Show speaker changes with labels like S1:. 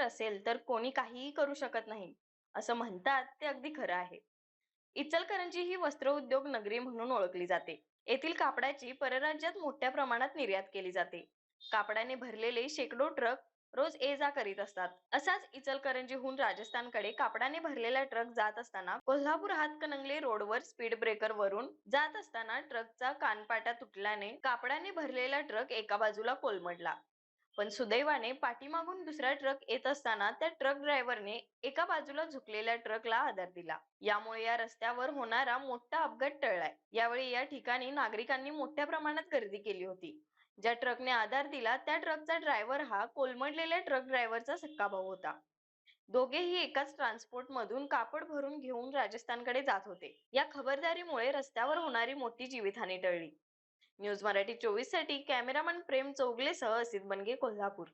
S1: असेल तर कोणी काहीही करू शकत नाही. असं म्हणतात ते अगदी खरं आहे. इचलकरंजी ही वस्त्रोद्योग नगरी म्हणून ओळखली जाते. येथील कापडाची परराज्यात मोठ्या प्रमाणात निर्यात केली जाते. कापडाने भरलेले शेकडो ट्रक रोज ये जा करीत असतात. असाच इचलकरंजीहून राजस्थानकडे कापडाने भरलेला ट्रक जात असताना कोल्हापूर हातकणंगले रोडवर स्पीड ब्रेकर वरून जात असताना ट्रकचा कानपाटा तुटल्याने कापडाने भरलेला ट्रक एका बाजूला कोलमडला. पण सुदैवाने पाठीमागून दुसरा ट्रक येत असताना त्या ट्रक ड्रायव्हरने एका बाजूला झुकलेल्या ट्रकला आधार दिला. यामुळे या रस्त्यावर होणारा मोठा अपघात टळलाय. यावेळी या ठिकाणी नागरिकांनी मोठ्या प्रमाणात गर्दी केली होती. ज्या ट्रकने आधार दिला त्या ट्रकचा ड्रायव्हर हा कोलमडलेल्या ट्रक ड्रायव्हरचा सक्का भाऊ होता. दोघेही एकाच ट्रान्सपोर्ट मधून कापड भरून घेऊन राजस्थानकडे जात होते. या खबरदारीमुळे रस्त्यावर होणारी मोठी जीवितहानी टळली. न्यूज मराठी चोवीससाठी कॅमेरामन प्रेम चौगलेसह असित बनगे कोल्हापूर.